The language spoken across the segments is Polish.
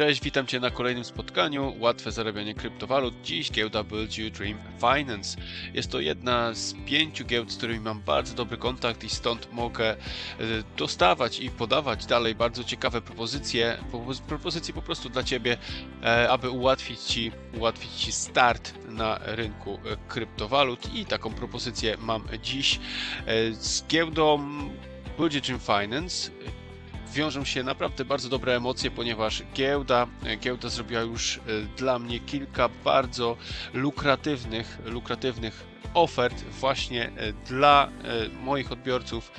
Cześć, witam Cię na kolejnym spotkaniu. Łatwe zarabianie kryptowalut. Dziś giełda Build You Dream Finance. Jest to jedna z pięciu giełd, z którymi mam bardzo dobry kontakt i stąd mogę e, dostawać i podawać dalej bardzo ciekawe propozycje. Propozy- Propozycje po prostu dla Ciebie, e, aby ułatwić Ci, ułatwić Ci start na rynku e, kryptowalut. I taką propozycję mam dziś e, z giełdą Dream Finance wiążą się naprawdę bardzo dobre emocje, ponieważ giełda, giełda zrobiła już e, dla mnie kilka bardzo lukratywnych, lukratywnych ofert właśnie e, dla e, moich odbiorców.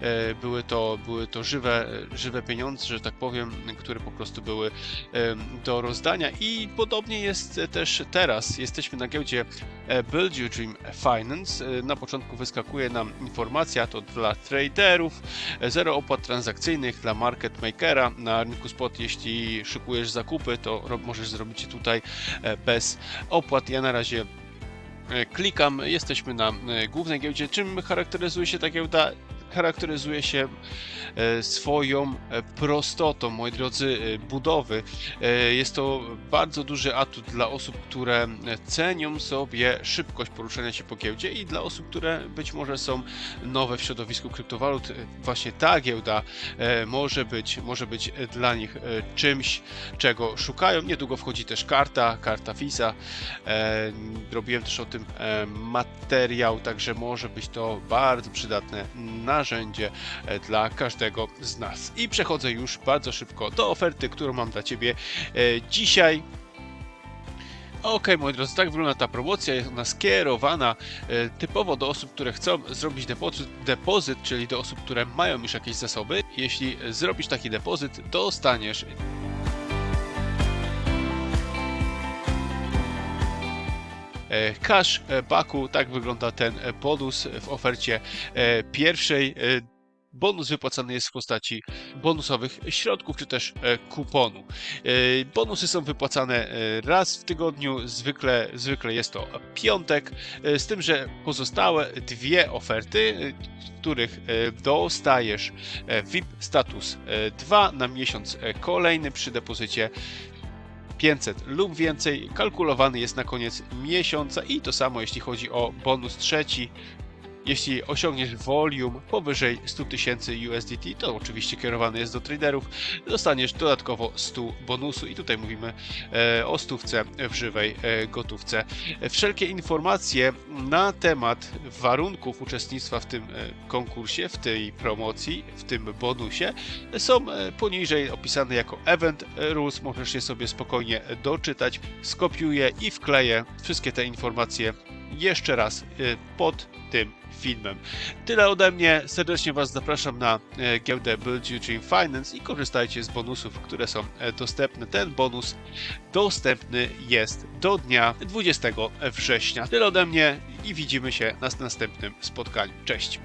E, Były to, były to żywe, żywe pieniądze, że tak powiem, które po prostu były do rozdania i podobnie jest też teraz. Jesteśmy na giełdzie Build Your Dream Finance. Na początku wyskakuje nam informacja, to dla traderów, Zero opłat transakcyjnych dla market makera na rynku spot. Jeśli szykujesz zakupy, to możesz zrobić je tutaj bez opłat. Ja na razie klikam. Jesteśmy na e, głównej giełdzie. Czym charakteryzuje się ta giełda? Charakteryzuje się e, swoją e, prostotą, moi drodzy, e, budowy. Jest to bardzo duży atut dla osób, które cenią sobie szybkość poruszania się po giełdzie i dla osób, które być może są nowe w środowisku kryptowalut. Właśnie ta giełda może być, może być dla nich czymś, czego szukają. Niedługo wchodzi też karta, karta Visa. Robiłem też o tym materiał, także może być to bardzo przydatne narzędzie e, dla każdego z nas. I przechodzę już bardzo szybko do oferty, którą mam dla Ciebie e, dzisiaj. Okej, moi drodzy, tak wygląda ta promocja. Jest ona skierowana e, typowo do osób, które chcą zrobić depozyt, depozyt, czyli do osób, które mają już jakieś zasoby. Jeśli zrobisz taki depozyt, dostaniesz cash backu. Tak wygląda ten e, bonus w ofercie e, pierwszej. E, Bonus wypłacany jest w postaci bonusowych środków czy też e, kuponu. E, Bonusy są wypłacane e, raz w tygodniu, zwykle, zwykle jest to piątek, e, z tym, że pozostałe dwie oferty, e, których e, dostajesz e, VIP status 2 na miesiąc e, kolejny przy depozycie 500 lub więcej, kalkulowany jest na koniec miesiąca i to samo jeśli chodzi o bonus trzeci. Jeśli osiągniesz volume powyżej 100 tysięcy USDT, to oczywiście kierowany jest do traderów, dostaniesz dodatkowo 100 bonusu i tutaj mówimy e, o stówce w żywej e, gotówce. Wszelkie informacje na temat warunków uczestnictwa w tym e, konkursie, w tej promocji, w tym bonusie są poniżej opisane jako Event Rules. Możesz je sobie spokojnie doczytać. Skopiuję i wkleję wszystkie te informacje jeszcze raz e, pod tym filmem. Tyle ode mnie. Serdecznie Was zapraszam na e, giełdę Build Dream Finance i korzystajcie z bonusów, które są e, dostępne. Ten bonus dostępny jest do dnia 20 września. Tyle ode mnie i widzimy się na następnym spotkaniu. Cześć!